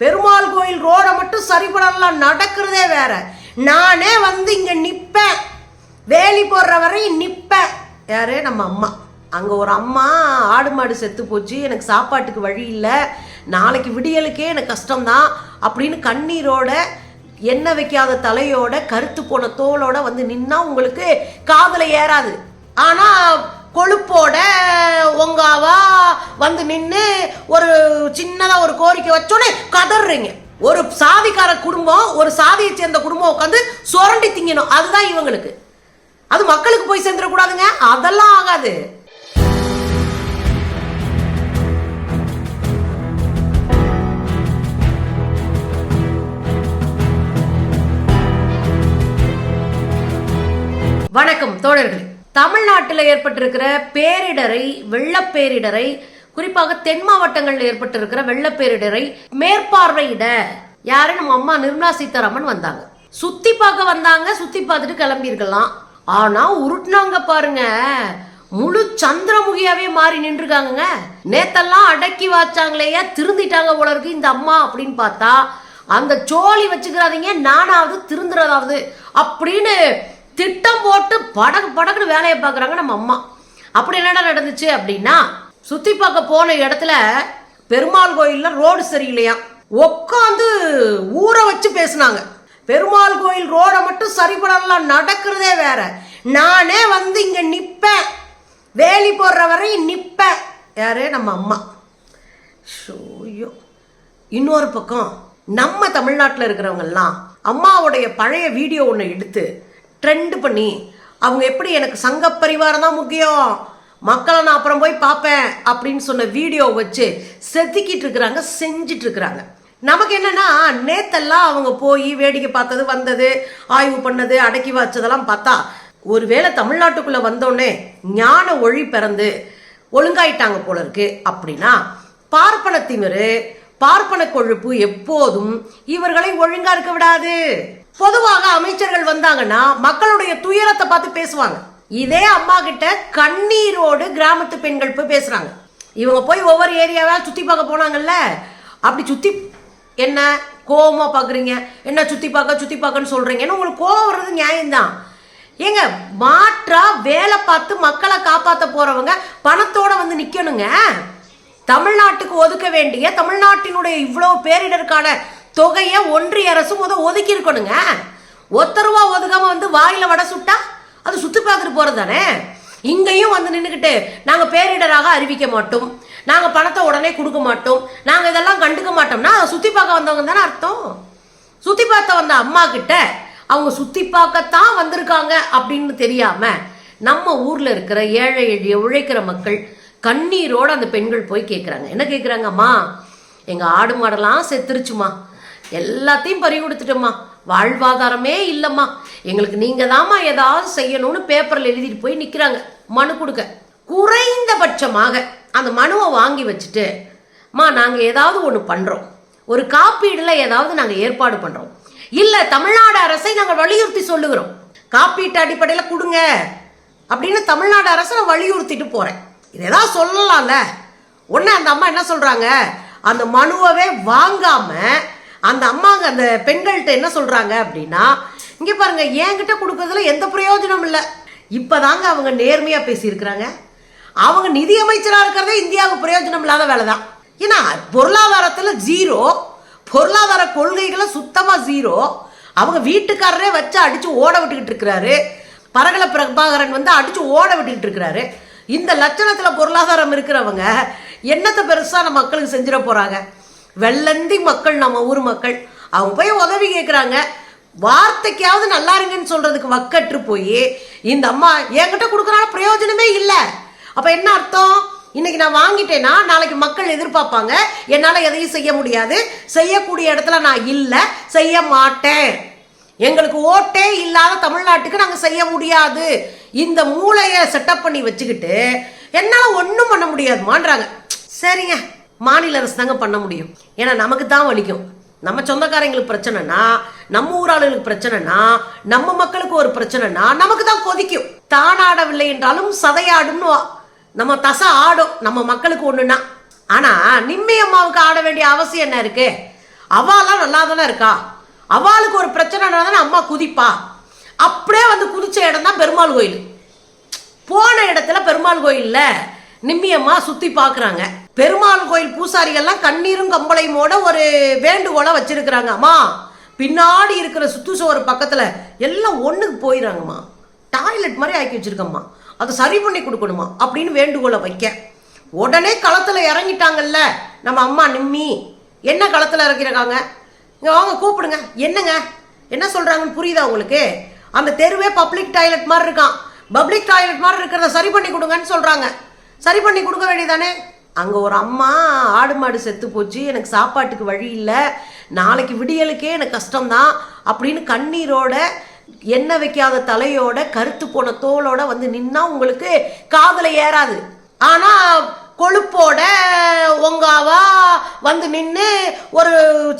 பெருமாள் கோயில் ரோடை மட்டும் சரி பண்ணலாம் நடக்கிறதே வேற. நானே வந்து இங்க நிப்பேன். வேலி போடுற வரையும் நிப்பேன். யாரு? நம்ம அம்மா. அங்க ஒரு அம்மா ஆடு மாடு செத்து போச்சு எனக்கு சாப்பாட்டுக்கு வழி இல்லை. நாளைக்கு விடியலுக்கே எனக்கு கஷ்டம்தான் அப்படின்னு கண்ணீரோட எண்ணெய் வைக்காத தலையோட கருத்து போன தோலோட வந்து நின்னா உங்களுக்கு காதில் ஏறாது. ஆனா கொழுப்போட ஒங்காவா வந்து நின்று ஒரு சின்னதாக ஒரு கோரிக்கை வச்சோன்னே கதறீங்க ஒரு சாதிக்கார குடும்பம் ஒரு சாதியை சேர்ந்த குடும்பம் உட்காந்து சுரண்டி திங்கணும். அதுதான் இவங்களுக்கு. அது மக்களுக்கு போய் சேர்ந்துடக்கூடாதுங்க. அதெல்லாம் ஆகாது. வணக்கம் தோழர்களே. தமிழ்நாட்டில் ஏற்பட்டிருக்கிற பேரிடரை வெள்ளப்பேரிடரை குறிப்பாக தென் மாவட்டங்களில் ஏற்பட்டிருக்கிற வெள்ளப்பேரிடரை மேற்பார்வையிட யாரு? நம்ம அம்மா நிர்மலா சீதாராமன் வந்தாங்க. சுத்தி பார்க்க வந்தாங்க சுத்தி பார்த்துட்டு கிளம்பியிருக்கலாம். ஆனா உருட்டுனாங்க பாருங்க. முழு சந்திரமுகியாவே மாறி நின்றுருக்காங்கங்க. நேத்தெல்லாம் அடக்கி வாச்சாங்களேயா திருந்திட்டாங்க போல இருக்கு இந்த அம்மா அப்படின்னு பார்த்தா அந்த சோழி வச்சுக்கிறாதீங்க நானாவது திருந்துறதாவது அப்படின்னு திட்டம் போட்டு படகு படகுன்னு வேலையை பார்க்குறாங்க நம்ம அம்மா. அப்படி என்னடா நடந்துச்சு அப்படின்னா சுற்றி பார்க்க போன இடத்துல பெருமாள் கோயிலில் ரோடு சரியில்லையா? உட்காந்து ஊரை வச்சு பேசுனாங்க. பெருமாள் கோயில் ரோடை மட்டும் சரி பண்ணலாம் நடக்கிறதே வேற. நானே வந்து இங்கே நிற்பேன் வேலி போடுற வரையும் நிற்பேன் யாரு? நம்ம அம்மா. ஷோயோ இன்னொரு பக்கம் நம்ம தமிழ்நாட்டில் இருக்கிறவங்கெல்லாம் அம்மாவுடைய பழைய வீடியோ ஒன்று எடுத்து ட்ரெண்ட் பண்ணி அவங்க எப்படி எனக்கு சங்க பரிவாரம் தான் முக்கியம் மக்களை நான் அப்புறம் போய் பார்ப்பேன் அப்படின்னு சொன்ன வீடியோ வச்சு செதுக்கிட்டு இருக்கிறாங்க செஞ்சிட்டு இருக்கிறாங்க. நமக்கு என்னன்னா நேத்தெல்லாம் அவங்க போய் வேடிக்கை பார்த்தது வந்தது ஆய்வு பண்ணது அடக்கி வச்சதெல்லாம் பார்த்தா ஒருவேளை தமிழ்நாட்டுக்குள்ள வந்தோடனே ஞான ஒளி பிறந்து ஒழுங்காயிட்டாங்க போல இருக்கு. அப்படின்னா பார்ப்பன திமிரு பார்ப்பன கொழுப்பு எப்போதும் இவர்களை ஒழுங்கா இருக்க விடாது. பொதுவாக அமைச்சர்கள் வந்தாங்கன்னா மக்களுடைய துயரத்தை பார்த்து பேசுவாங்க. இதே அம்மா கிட்ட கண்ணீரோடு கிராமத்து பெண்கள் போய் பேசுறாங்க. இவங்க போய் ஒவ்வொரு ஏரியாவா சுற்றி பார்க்க போனாங்கல்ல? அப்படி சுற்றி என்ன கோபமாக பார்க்குறீங்க என்ன சுற்றி பார்க்க சுற்றி பார்க்கன்னு சொல்கிறீங்க ஏன்னா உங்களுக்கு கோவம் வர்றது நியாயம்தான். ஏங்க மாற்றா வேலை பார்த்து மக்களை காப்பாற்ற போகிறவங்க பணத்தோடு வந்து நிற்கணுங்க தமிழ்நாட்டுக்கு ஒதுக்க வேண்டிய தமிழ்நாட்டினுடைய இவ்வளோ பேரிடருக்கான தொகையை ஒன்றிய அரசு முத ஒதுக்கி இருக்கணுங்க ஒத்த ரூபா ஒதுக்காம வந்து வாயில வடை சுட்டா அது சுத்தி பார்த்துட்டு போறது தானே இங்கேயும் வந்து நின்றுக்கிட்டு நாங்கள் பேரிடராக அறிவிக்க மாட்டோம். நாங்கள் பணத்தை உடனே கொடுக்க மாட்டோம். நாங்கள் இதெல்லாம் கண்டுக்க மாட்டோம்னா அதை சுற்றி பார்க்க வந்தவங்க தானே அர்த்தம்? சுற்றி பார்த்த வந்த அம்மா கிட்ட அவங்க சுற்றி பார்க்கத்தான் வந்திருக்காங்க அப்படின்னு தெரியாம நம்ம ஊர்ல இருக்கிற ஏழை எழிய உழைக்கிற மக்கள் கண்ணீரோட அந்த பெண்கள் போய் கேட்குறாங்க என்ன கேட்குறாங்கம்மா எங்கள் ஆடு மாடெல்லாம் செத்துருச்சுமா? எல்லாத்தையும் பறி கொடுத்துட்டோம்மா. வாழ்வாதாரமே இல்லைம்மா. எங்களுக்கு நீங்கள் தாம்மா ஏதாவது செய்யணும்னு பேப்பரில் எழுதிட்டு போய் நிற்கிறாங்க மனு கொடுக்க. குறைந்தபட்சமாக அந்த மனுவை வாங்கி வச்சுட்டு மா நாங்கள் ஏதாவது ஒன்று பண்ணுறோம் ஒரு காப்பீடில் ஏதாவது நாங்கள் ஏற்பாடு பண்ணுறோம் இல்லை தமிழ்நாடு அரசை நாங்கள் வலியுறுத்தி சொல்லுகிறோம். காப்பீட்டு அடிப்படையில் கொடுங்க. அப்படின்னு தமிழ்நாடு அரசை நான் வலியுறுத்திட்டு போகிறேன் இது எதாவது சொல்லலாம்ல. உடனே அந்த அம்மா என்ன சொல்கிறாங்க அந்த மனுவவே வாங்காமல் அந்த அம்மாங்க அந்த பெண்கள்கிட்ட என்ன சொல்கிறாங்க அப்படின்னா இங்கே பாருங்கள் என்கிட்ட கொடுக்கறதுல எந்த பிரயோஜனம் இல்லை. இப்போ தாங்க அவங்க நேர்மையாக பேசியிருக்கிறாங்க. அவங்க நிதி அமைச்சராக இருக்கிறதே இந்தியாவுக்கு பிரயோஜனம் இல்லாத வேலை தான் ஏன்னா பொருளாதாரத்தில் ஜீரோ பொருளாதார கொள்கைகளை சுத்தமாக ஜீரோ அவங்க வீட்டுக்காரரே வச்சு அடித்து ஓட விட்டுக்கிட்டு இருக்கிறாரு. பரகல பிரபாகரன் வந்து அடித்து ஓட விட்டுக்கிட்டு இருக்கிறாரு. இந்த லட்சணத்தில் பொருளாதாரம் இருக்கிறவங்க என்னத்தை பெருசாக நம்ம மக்களுக்கு செஞ்சிட போகிறாங்க வெள்ளந்தி மக்கள் நம்ம ஊர் மக்கள். அவங்க போய் உதவி கேட்குறாங்க வார்த்தைக்காவது நல்லா இருங்கன்னு சொல்றதுக்கு வக்கற்று போய் இந்த அம்மா என்கிட்ட கொடுக்குறால பிரயோஜனமே இல்லை. அப்போ என்ன அர்த்தம்? இன்னைக்கு நான் வாங்கிட்டேன்னா நாளைக்கு மக்கள் எதிர்பார்ப்பாங்க. என்னால் எதையும் செய்ய முடியாது. செய்யக்கூடிய இடத்துல நான் இல்லை செய்ய மாட்டேன். எங்களுக்கு ஓட்டே இல்லாத தமிழ்நாட்டுக்கு நாங்கள் செய்ய முடியாது. இந்த மூளையை செட்டப் பண்ணி வச்சுக்கிட்டு என்னால் ஒன்றும் பண்ண முடியாதுமான்றாங்க. சரிங்க. மாநில அரசு தாங்க பண்ண முடியும். ஏன்னா நமக்கு தான் வலிக்கும். நம்ம சொந்தக்காரங்களுக்கு பிரச்சனைனா நம்ம ஊராளர்களுக்கு பிரச்சனைனா நம்ம மக்களுக்கு ஒரு பிரச்சனைனா நமக்கு தான் கொதிக்கும். தானாடவில்லை என்றாலும் சதையாடும்னு வா. நம்ம தசை ஆடும். நம்ம மக்களுக்கு ஒண்ணுன்னா. ஆனா நிம்மி அம்மாவுக்கு ஆட வேண்டிய அவசியம் என்ன இருக்கு? அவாலாம் நல்லா தானே இருக்கா? அவளுக்கு ஒரு பிரச்சனைனா தானே அம்மா குதிப்பா? அப்படியே வந்து குதிச்ச இடம் தான் பெருமாள் கோயில். போன இடத்துல பெருமாள் கோயில்ல நிம்மியம்மா சுத்தி பார்க்குறாங்க. பெருமாள் கோயில் பூசாரிகள்லாம் கண்ணீரும் கம்பளையுமோட ஒரு வேண்டுகோளை வச்சிருக்கிறாங்க. அம்மா பின்னாடி இருக்கிற சுத்து சுவர் பக்கத்தில் எல்லாம் ஒன்றுக்கு போயிடுறாங்கம்மா டாய்லெட் மாதிரி ஆக்கி வச்சுருக்கம்மா. அதை சரி பண்ணி கொடுக்கணுமா அப்படின்னு வேண்டுகோளை வைக்க. உடனே களத்தில் இறங்கிட்டாங்கல்ல நம்ம அம்மா நிம்மி. என்ன களத்தில் இறங்கிருக்காங்க இங்கே வாங்க கூப்பிடுங்க. என்னங்க? என்ன சொல்கிறாங்கன்னு புரியுதா உங்களுக்கு? அந்த தெருவே பப்ளிக் டாய்லெட் மாதிரி இருக்கான். பப்ளிக் டாய்லெட் மாதிரி இருக்கிறத சரி பண்ணி கொடுங்கன்னு சொல்கிறாங்க சரி பண்ணி கொடுக்க வேண்டியதானே அங்கே ஒரு அம்மா ஆடு மாடு செத்து போச்சு எனக்கு சாப்பாட்டுக்கு வழி இல்லை நாளைக்கு விடியலுக்கே எனக்கு கஷ்டம்தான் அப்படின்னு கண்ணீரோட எண்ணெய் வைக்காத தலையோட கருத்து போன தோலோட வந்து நின்னா உங்களுக்கு காதல ஏறாது. ஆனா கொழுப்போட ஒங்காவா வந்து நின்று ஒரு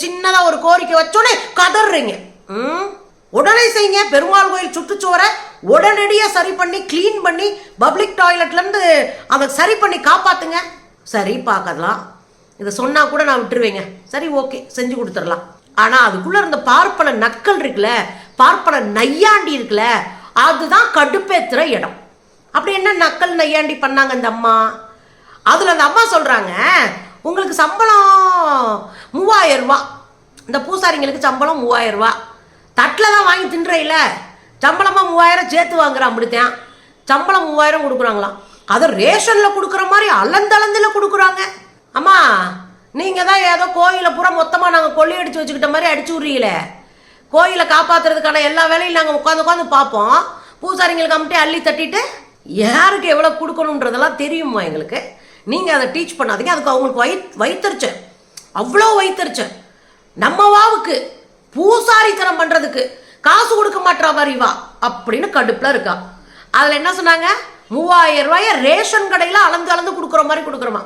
சின்னதா ஒரு கோரிக்கை வச்சோடனே கதறீங்க ம்? உடனே செய்யுங்க பெருமாள் கோயில் சுற்றுச்சுவரை உடனடியாக சரி பண்ணி க்ளீன் பண்ணி பப்ளிக் டாய்லெட்லேருந்து அதை சரி பண்ணி காப்பாற்றுங்க சரி பார்க்கலாம். இதை சொன்னால் கூட நான் விட்டுருவேங்க. சரி ஓகே செஞ்சு கொடுத்துடலாம். ஆனால் அதுக்குள்ளே இருந்த பார்ப்பன நக்கல் இருக்குல்ல பார்ப்பன நையாண்டி இருக்குல்ல அதுதான் கடுப்பேத்துற இடம். அப்படி என்ன நக்கல் நையாண்டி பண்ணாங்க இந்த அம்மா? அதில் அந்த அம்மா சொல்கிறாங்க உங்களுக்கு சம்பளம் மூவாயிரம் ரூபா. இந்த பூசாரிங்களுக்கு சம்பளம் மூவாயிரம் ரூபா. தட்டில் தான் வாங்கி தின்றையில சம்பளமாக மூவாயிரம் சேர்த்து வாங்குறான் அப்படித்தான். சம்பளம் மூவாயிரம் கொடுக்குறாங்களாம். அதை ரேஷனில் கொடுக்குற மாதிரி அலந்தளந்தில் கொடுக்குறாங்க. அம்மா நீங்கள் தான் ஏதோ கோயிலை பூரா மொத்தமாக நாங்கள் கொள்ளையடிச்சு வச்சுக்கிட்ட மாதிரி அடிச்சு விட்றீங்களே. கோயிலை காப்பாற்றுறதுக்கான எல்லா வேலையும் நாங்கள் உட்காந்து உட்காந்து பார்ப்போம். பூசாரிங்களுக்கு அம்மிட்டே அள்ளி தட்டிட்டு யாருக்கு எவ்வளோ கொடுக்கணுன்றதெல்லாம் தெரியுமா எங்களுக்கு? நீங்கள் அதை டீச் பண்ணாதீங்க. அதுக்கு அவங்களுக்கு வயி வைத்தறிச்சேன் அவ்வளோ வைத்தறிச்சேன் நம்ம வாவுக்கு பூசாரித்தனம் பண்ணுறதுக்கு காசு கொடுக்க மாட்டா வரிவா அப்படின்னு கடுப்பில் இருக்கா. அதில் என்ன சொன்னாங்க? மூவாயிரம் ரூபாய ரேஷன் கடையில் அளந்து அளந்து கொடுக்குற மாதிரி கொடுக்குறோமா?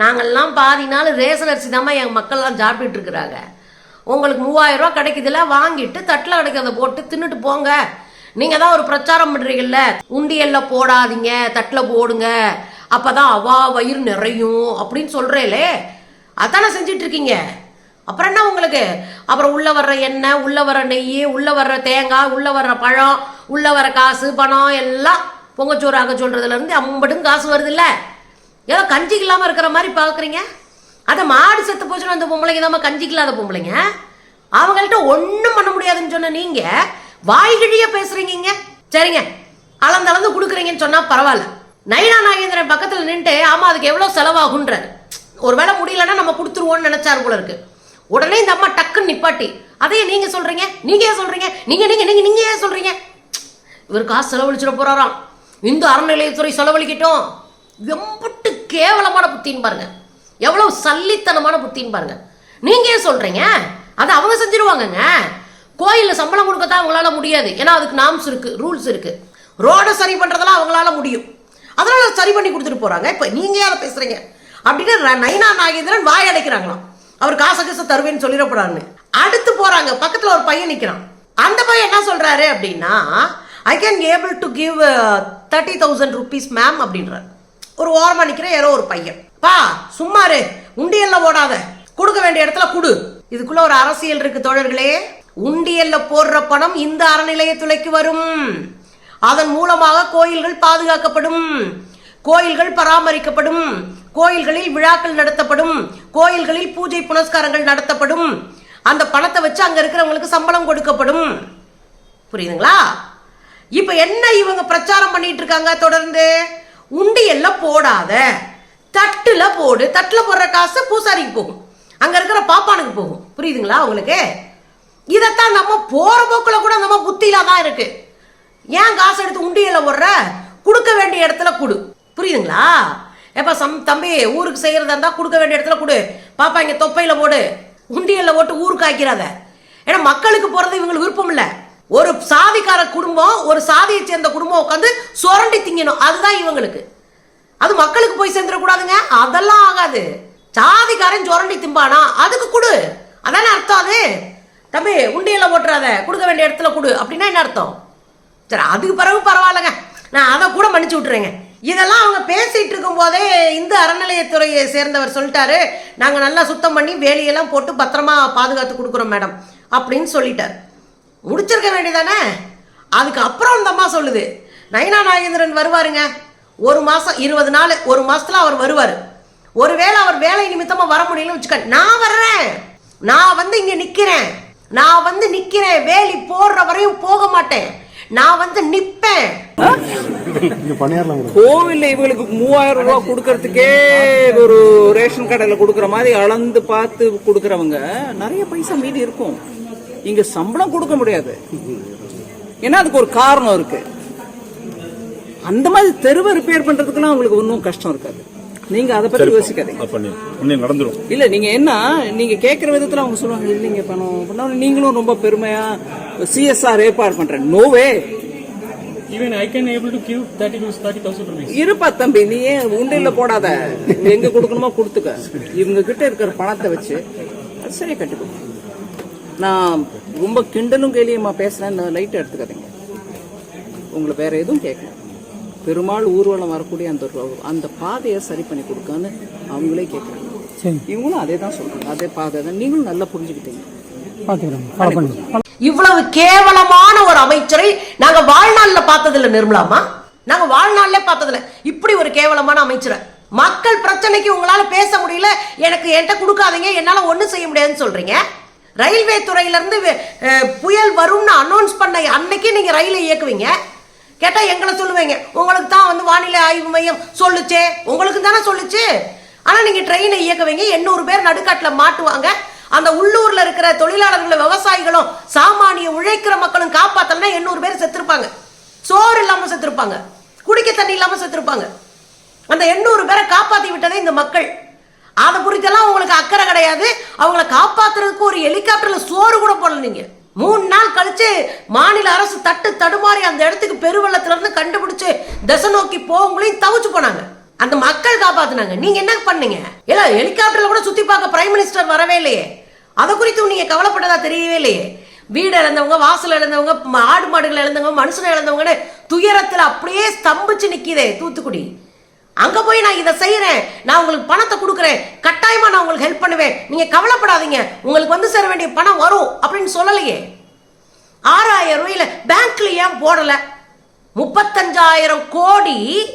நாங்கள்லாம் பாதி நாள் ரேஷன் அரிசி தாம்மா எங்கள் மக்கள்லாம் சாப்பிட்டுட்டு இருக்கிறாங்க. உங்களுக்கு மூவாயிரம் ரூபா கிடைக்குதுல வாங்கிட்டு தட்டில் கிடைக்கிறத போட்டு தின்னுட்டு போங்க. நீங்க தான் ஒரு பிரச்சாரம் பண்றீங்கல்ல? உண்டியல்ல போடாதீங்க தட்டில் போடுங்க. அப்பதான் அவா வயிறு நிறையும் அப்படின்னு சொல்றேலே. அதானே செஞ்சிட்டு இருக்கீங்க? அப்புறம் என்ன உங்களுக்கு? அப்புறம் உள்ள வர்ற எண்ணெய் உள்ள வர்ற நெய் உள்ள வர்ற தேங்காய் உள்ள வர்ற பழம் உள்ள வர காசு பணம் எல்லாம் பொங்கச்சோறு அகச்சோன்றதுல இருந்து அம்பட்டும் காசு வருதுல்ல? ஏதோ கஞ்சிக்கு இல்லாமல் இருக்கிற மாதிரி பார்க்குறீங்க அதை மாடு செத்து போச்சுன்னு அந்த பொம்பளைங்க தான் கஞ்சிக்கு இல்லாத பொம்பளைங்க. அவங்கள்ட்ட ஒன்றும் பண்ண முடியாதுன்னு சொன்ன நீங்கள் வாய்கிழிய பேசுறீங்க சரிங்க. அளந்து அளந்து கொடுக்குறீங்கன்னு சொன்னால் பரவாயில்ல. நைனா நாகேந்திரன் பக்கத்தில் நின்றுட்டு ஆமாம் அதுக்கு எவ்வளோ செலவாகுன்றார் ஒருவேளை முடியலன்னா நம்ம கொடுத்துருவோம்னு நினச்சார் போல இருக்கு. உடனே இந்த அம்மா டக்குன்னு நிப்பாட்டி அதையே நீங்கள் சொல்கிறீங்க நீங்கள் ஏன் சொல்கிறீங்க நீங்கள் நீங்கள் நீங்கள் நீங்கள் ஏன் சொல்கிறீங்க இவர் காசு செலவழிச்சிட போகிறாராம் இந்து அறநிலையத்துறை செலவழிக்கட்டும். எம்பட்டு கேவலமான புத்தின்னு பாருங்க. எவ்வளவு சல்லித்தனமான புத்தின்னு பாருங்க. நீங்க ஏன் சொல்றீங்க? அதை அவங்க செஞ்சிருவாங்கங்க. கோயிலில் சம்பளம் கொடுக்கத்தான் அவங்களால முடியாது. ஏன்னா அதுக்கு நாம்ஸ் இருக்கு ரூல்ஸ் இருக்கு. ரோட சரி பண்றதெல்லாம் அவங்களால முடியும். அதனால சரி பண்ணி கொடுத்துட்டு போறாங்க. இப்ப நீங்க யார பேசுறீங்க? அப்படின்னு நைனா நாகேந்திரன் வாய் அடைக்கிறாங்களாம். அவர் காசு காசு தருவேன்னு சொல்லிடப்படாருன்னு அடுத்து போறாங்க. பக்கத்துல ஒரு பையன் நிக்கிறான். அந்த பையன் என்ன சொல்றாரு அப்படின்னா I can able to give thirty thousand rupees ma'am அப்படின்றார் ஒரு ஓரமாக நிற்கிற யாரோ ஒரு பையன். பா சும்மாரு உண்டியல்ல ஓடாத கொடுக்க வேண்டிய இடத்துல குடு. இதுக்குள்ள ஒரு அரசியல் இருக்கு தோழர்களே. உண்டியல்ல போடுற பணம் இந்த அறநிலையத்துறைக்கு வரும். அதன் மூலமாக கோயில்கள் பாதுகாக்கப்படும். கோயில்கள் பராமரிக்கப்படும். கோயில்களில் விழாக்கள் நடத்தப்படும். கோயில்களில் பூஜை புனஸ்காரங்கள் நடத்தப்படும். அந்த பணத்தை வச்சு அங்க இருக்கிறவங்களுக்கு சம்பளம் கொடுக்கப்படும். புரியுதுங்களா? இப்போ என்ன இவங்க பிரச்சாரம் பண்ணிட்டு இருக்காங்க தொடர்ந்து? உண்டியல்ல போடாத. தட்டுல போடு. தட்டுல போடுற காசு பூசாரிக்கு போகும். அங்க இருக்கிற பாப்பானுக்கு போகும். புரியுதுங்களா உங்களுக்கு? இதைத்தான் நம்ம போற போக்குல கூட நம்ம புத்தியில தான் இருக்கு. ஏன் காசு எடுத்து உண்டியல்ல போடுற? கொடுக்க வேண்டிய இடத்துல கொடு. புரியுதுங்களா? எப்ப சம் தம்பி ஊருக்கு செய்யறதா இருந்தா கொடுக்க வேண்டிய இடத்துல கொடு. பாப்பா இங்க தொப்பையில போடு. உண்டியல்ல போட்டு ஊருக்கு ஆக்கிறாத ஏன்னா மக்களுக்கு போறது இவங்களுக்கு விருப்பம் இல்லை. ஒரு சாதிக்கார குடும்பம் ஒரு சாதியை சேர்ந்த குடும்பம் உட்காந்து சுரண்டி திங்கணும் அதுதான் இவங்களுக்கு. அது மக்களுக்கு போய் சேர்ந்துடக்கூடாதுங்க. அதெல்லாம் ஆகாது. சாதிக்காரன் சுரண்டி திம்பானா? அதுக்கு கொடு. அதானே அர்த்தம் அது? தம்பி உண்டியில் போட்டுறாத கொடுக்க வேண்டிய இடத்துல கொடு. அப்படின்னா என்ன அர்த்தம்? சரி அதுக்கு பிறகு பரவாயில்லைங்க. நான் அதை கூட மன்னிச்சு விட்டுறேங்க. இதெல்லாம் அவங்க பேசிகிட்டு இருக்கும்போதே இந்து அறநிலையத்துறையை சேர்ந்தவர் சொல்லிட்டாரு. நாங்கள் நல்லா சுத்தம் பண்ணி வேலியெல்லாம் போட்டு பத்திரமா பாதுகாத்து கொடுக்குறோம் மேடம். அப்படின்னு சொல்லிட்டார். முடிச்சிருக்க வேண்டியதானே? அதுக்கு அப்புறம் அந்த அம்மா சொல்லுது நயனா நாகேந்திரன் வருவாருங்க. ஒரு மாதம் இருபது நாள் ஒரு மாதத்தில் அவர் வருவார். ஒருவேளை அவர் வேலை நிமித்தமாக வர முடியலன்னு வச்சுக்க நான் வர்றேன். நான் வந்து இங்கே நிற்கிறேன் நான் வந்து நிற்கிறேன் வேலி போடுற வரையும் போக மாட்டேன். நான் வந்து நிப்பேன். கோவில்ல இவங்களுக்கு மூவாயிரம் ரூபாய் கொடுக்கறதுக்கே ஒரு ரேஷன் கடையில கொடுக்கற மாதிரி அளந்து பார்த்து கொடுக்கறவங்க நிறைய பைசா மீதி இருக்கும். இங்க சம்பளம் கொடுக்க முடியாது. ஏன்னா அதுக்கு ஒரு காரணம் இருக்கு. அந்த மாதிரி தெருவை ரிப்பேர் பண்றதுக்குலாம் உங்களுக்கு ஒன்றும் கஷ்டம் இருக்காது. நீங்க அதை பத்தி யோசிக்காதீங்க. பண்ணி நடந்துரும். இல்ல நீங்க என்ன? நீங்க கேக்குற விதத்துல அவங்க சொல்லுவாங்க இல்லைங்க பணம் பண்ணாலும் நீங்களும் ரொம்ப பெருமையா சிஎஸ்ஆர் ஏற்பாடு பண்றேன். நோவே I can able to give 30 to 30,000 rupees. இருப்பா தம்பி. நீ ஏன் உண்டியல்ல போடாத? எங்க கொடுக்கணுமோ கொடுத்துக்க. இவங்க கிட்ட இருக்கிற பணத்தை வச்சு அது சரியா கட்டுக்கோ. நான் ரொம்ப கிண்டலும் கேலியுமா பேசுறேன். இந்த லைட் எடுத்துக்காதீங்க. உங்களை வேற எதுவும் கேட்கல. பெருமாள் ஊர்வலம் வரக்கூடிய அந்த அந்த பாதையை சரி பண்ணி கொடுக்கான்னு அவங்களே கேட்குறாங்க இவங்களும் அதே தான் சொல்றாங்க. அதே பாதை தான். நீங்களும் நல்லா புரிஞ்சுக்கிட்டீங்க. இவ்வளவு கேவலமான ஒரு அமைச்சரை நாங்க வாழ்நாள்ல பார்த்ததில்ல நிர்மலாமா? நாங்க வாழ்நாள்ல பார்த்ததில்ல. இப்படி ஒரு கேவலமான அமைச்சரை. மக்கள் பிரச்சனைக்கு உங்களால பேச முடியல. எனக்கு என்கிட்ட கொடுக்காதீங்க. என்னால ஒண்ணும் செய்ய முடியாதுன்னு சொல்றீங்க. ரயில்வே துறையில இருந்து புயல் வரும்னு அனௌன்ஸ் பண்ண அன்னைக்கு நீங்க ரயிலை இயக்குவீங்க. கேட்டால் எங்களை சொல்லுவீங்க. உங்களுக்கு தான் வந்து வானிலை ஆய்வு மையம் சொல்லுச்சே. உங்களுக்கு தானே சொல்லுச்சு? ஆனால் நீங்கள் ட்ரெயினை இயக்குவீங்க. எண்ணூறு பேர் நடுக்காட்டில் மாட்டுவாங்க. அந்த உள்ளூரில் இருக்கிற தொழிலாளர்களும் விவசாயிகளும் சாமானிய உழைக்கிற மக்களும் காப்பாற்றலன்னா எண்ணூறு பேர் செத்துருப்பாங்க. சோறு இல்லாமல் செத்துருப்பாங்க. குடிக்க தண்ணி இல்லாமல் செத்துருப்பாங்க. அந்த எண்ணூறு பேரை காப்பாற்றி விட்டதே இந்த மக்கள். அதை குறித்தெல்லாம் உங்களுக்கு அக்கறை கிடையாது. அவங்கள காப்பாற்றுறதுக்கு ஒரு ஹெலிகாப்டரில் சோறு கூட போடல நீங்கள் மூணு நாள் கழிச்சு மாநில அரசு தட்டு தடுமாறி அந்த இடத்துக்கு பெருவெள்ளத்திலிருந்து கண்டுபிடிச்சு திசை நோக்கி போவங்களையும் தவிச்சு போனாங்க. அந்த மக்கள் காப்பாத்தினாங்க. நீங்க என்ன பண்ணீங்க? இல்ல ஹெலிகாப்டர்ல கூட சுத்தி பார்க்க பிரைம் மினிஸ்டர் வரவே இல்லையே. அதை குறித்து நீங்க கவலைப்பட்டதா தெரியவே இல்லையே. வீடு இழந்தவங்க வாசல் இழந்தவங்க ஆடு மாடுகள் இழந்தவங்க மனுஷனை இழந்தவங்கன்னு துயரத்தில் அப்படியே ஸ்தம்பிச்சு நிக்குதே தூத்துக்குடி. அங்க போய் நான் இதை செய்யறேன். நான் உங்களுக்கு பணத்தை கொடுக்குறேன். கட்டாயமா நான் உங்களுக்கு ஹெல்ப் பண்ணுவேன். நீங்க கவலைப்படாதீங்க. உங்களுக்கு வந்து சேர வேண்டிய பணம் வரும் அப்படின்னு சொல்லலையே. ஆறாயிரம் ரூபாயில பேங்க்ல ஏன் போடல? முப்பத்தஞ்சாயிரம் கோடி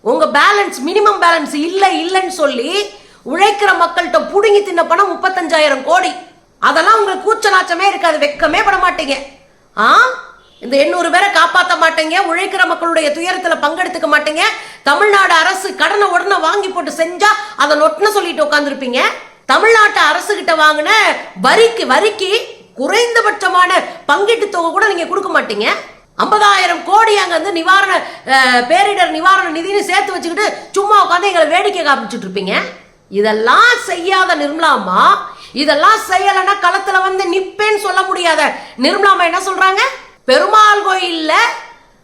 உங்க பேலன்ஸ் மினிமம் பேலன்ஸ் இல்லை இல்லைன்னு சொல்லி உழைக்கிற மக்கள்கிட்ட புடுங்கி தின்ன பணம் முப்பத்தஞ்சாயிரம் கோடி. அதெல்லாம் உங்களுக்கு கூச்ச நாச்சமே இருக்காது. வெக்கமே பட மாட்டீங்க. ஆ? இந்த எண்ணூறு பேரை காப்பாத்த மாட்டேங்க உழைக்கிற மக்களுடைய துயரத்துல பங்கெடுத்துக்க மாட்டேங்க. தமிழ்நாடு அரசு கடனை உடனே வாங்கி போட்டு செஞ்சா அதை நொட்டுன்னு சொல்லிட்டு உட்காந்துருப்பீங்க தமிழ்நாட்டு அரசு கிட்ட வாங்கின வரிக்கு வரிக்கு குறைந்தபட்சமான பங்கீட்டு தொகை கூட நீங்க கொடுக்க மாட்டீங்க. ஐம்பதாயிரம் கோடி அங்க வந்து நிவாரண பேரிடர் நிவாரண நிதினு சேர்த்து வச்சுக்கிட்டு சும்மா உட்காந்து எங்களை வேடிக்கை காமிச்சிட்டு இருப்பீங்க இதெல்லாம் செய்யாத நிர்மலாமா இதெல்லாம் செய்யலைன்னா களத்துல வந்து நிப்பேன்னு சொல்ல முடியாத. நிர்மலாமா என்ன சொல்றாங்க? பெருமாள் கோயிலில்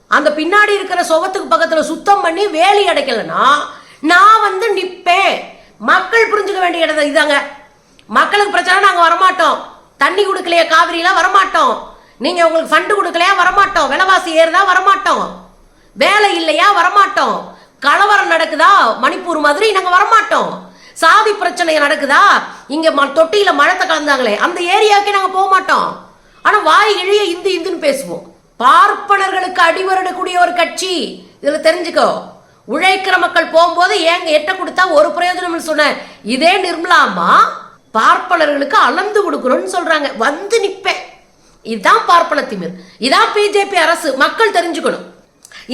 அந்த பின்னாடி இருக்கிற சுவத்துக்கு பக்கத்தில் சுத்தம் பண்ணி வேலி அடைக்கலைன்னா நான் வந்து நிற்பேன் மக்கள் புரிஞ்சுக்க வேண்டிய இடம் இதாங்க. மக்களுக்கு பிரச்சனை நாங்கள் வரமாட்டோம். தண்ணி கொடுக்கலையா காவிரியெலாம் வரமாட்டோம். நீங்கள் உங்களுக்கு ஃபண்டு கொடுக்கலையா வரமாட்டோம். விலைவாசி ஏறுதா வரமாட்டோம். வேலை இல்லையா வரமாட்டோம். கலவரம் நடக்குதா மணிப்பூர் மாதிரி நாங்கள் வரமாட்டோம். சாதி பிரச்சனை நடக்குதா இங்கே ம- மழத்தை கலந்தாங்களே அந்த ஏரியாவுக்கே நாங்கள் போக மாட்டோம். ஆனால் வாய் இழிய இந்து இந்துன்னு பேசுவோம். பார்ப்பனர்களுக்கு அடிவரடக்கூடிய ஒரு கட்சி இதில் தெரிஞ்சுக்கோ. உழைக்கிற மக்கள் போகும்போது ஏங்க எட்ட கொடுத்தா ஒரு பிரயோஜனம்னு சொன்னேன் இதே நிர்மலாமா பார்ப்பனர்களுக்கு அளந்து கொடுக்கணும்னு சொல்றாங்க. வந்து நிற்பேன் இதுதான் பார்ப்பன திமிர் இதான் பிஜேபி அரசு. மக்கள் தெரிஞ்சுக்கணும்.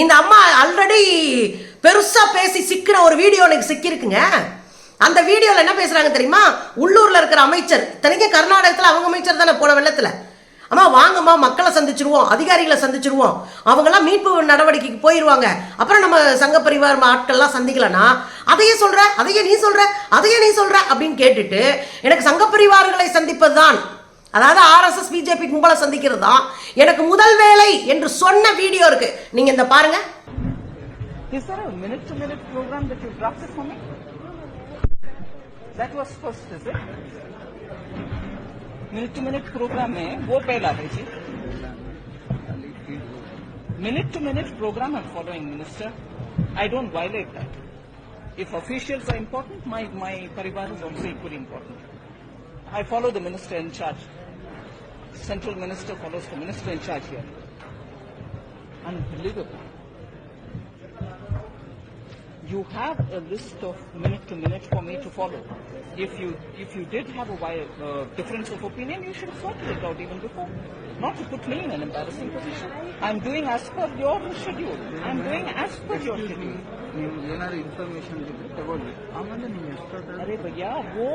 இந்த அம்மா ஆல்ரெடி பெருசா பேசி சிக்கின ஒரு வீடியோ எனக்கு சிக்கிருக்குங்க அந்த வீடியோவில் என்ன பேசுறாங்க தெரியுமா? உள்ளூர்ல இருக்கிற அமைச்சர். இத்தனைக்கும் கர்நாடகத்தில் அவங்க அமைச்சர் தானே போன வெள்ளத்தில். அம்மா வாங்கம்மா மக்களை சந்திச்சிருவோம் அதிகாரிகளை சந்திச்சிருவோம். அவங்கெல்லாம் மீட்பு நடவடிக்கைக்கு போயிடுவாங்க அப்புறம் நம்ம சங்க பரிவார் ஆட்கள்லாம் சந்திக்கலனா அதையே சொல்கிற அதையே நீ சொல்கிற அதையே நீ சொல்கிற அப்படின்னு கேட்டுட்டு எனக்கு சங்க பரிவார்களை சந்திப்பது தான் அதாவது ஆர்எஸ்எஸ் பிஜேபி கும்பலை சந்திக்கிறது தான் எனக்கு முதல் வேலை என்று சொன்ன வீடியோ இருக்கு. நீங்க இந்த பாருங்க. Is there a minute to minute program that you drafted for me? That was first, is it? Minute to minute programme में वो पहल आ रही minute to minute programme are following minister I don't violate that if officials are important my my परिवार is also equally important I follow the minister in charge central minister follows the minister in charge here unbelievable You have a list of minute to minute for me to follow. If you if you did have a wi- uh, difference of opinion, you should have sorted it out even before. Not to put me in an embarrassing position. I'm doing as per your schedule. I'm doing as per your schedule. ನೀವು ಏನಾದ್ರು information ಇದ್ರೆ ತಗೊಳ್ಳಿ ಆಮೇಲೆ ನೀವು ಎಷ್ಟೊತ್ತಾದ್ರೂ अरे भैया वो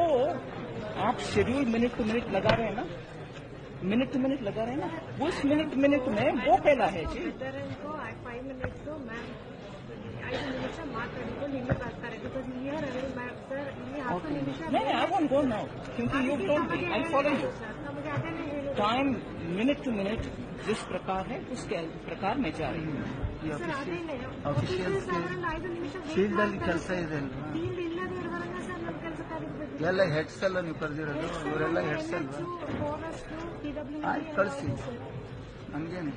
आप शेड्यूल मिनट टू मिनट लगा रहे हैं ना मिनट टू मिनट लगा रहे हैं ना उस मिनट मिनट में वो पहला है जी नहीं आई वॉन्ट गो नाउ क्योंकि you told me I follow you sir ನಮಗೆ ಅದನ್ನೇ ಹೇಳಿ टाइम मिनट टू मिनट जिस प्रकार है उसके प्रकार में जा रही हूँ ಸರ್ ಅದೇನೆ ಅಫಿಷಿಯಲ್ಸ್ ಅವರಲ್ಲಿ ಐದು ನಿಮಿಷ ಫೀಲ್ಡ್ ಅಲ್ಲಿ ಕೆಲಸ ಇದೆ ಅಲ್ವಾ ಫೀಲ್ಡ್ ಇಲ್ಲದೆ ಇರುವಾಗ ಸರ್ ನಮ್ಮ ಕೆಲಸ ಕರೀಬೇಕು ಎಲ್ಲ ಹೆಡ್ಸ್ ಎಲ್ಲ ನೀವು ಕರೆದಿರೋದು ಇವರೆಲ್ಲ ಹೆಡ್ಸ್ ಅಲ್ವಾ ಫಾರೆಸ್ಟ್ ಪಿಡಬ್ಲ್ಯೂ ಆಯ್ತು ಕಳಿಸಿ ಹಂಗೇನೆ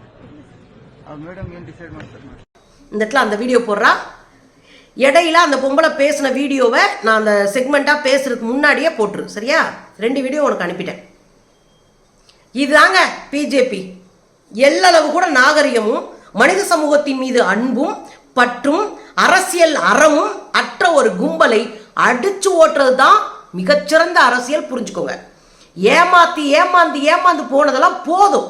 ಅವ್ರು ಮೇಡಮ್ ಏನು ಡಿಸೈಡ್ ಮಾಡ್ತಾರೆ ಮಾಡಿ இந்த இடத்துல அந்த வீடியோ போடுறா. இடையில அந்த பொம்பளை பேசின வீடியோவை நான் அந்த செக்மெண்ட்டாக பேசுறதுக்கு முன்னாடியே போட்டுரு சரியா? ரெண்டு வீடியோ உனக்கு அனுப்பிட்டேன். இதுதாங்க பிஜேபி எல்லளவு கூட நாகரிகமும் மனித சமூகத்தின் மீது அன்பும் பற்றும் அரசியல் அறமும் அற்ற ஒரு கும்பலை அடிச்சு ஓட்டுறது தான் மிகச்சிறந்த அரசியல் புரிஞ்சுக்கோங்க. ஏமாத்தி ஏமாந்து ஏமாந்து போனதெல்லாம் போதும்.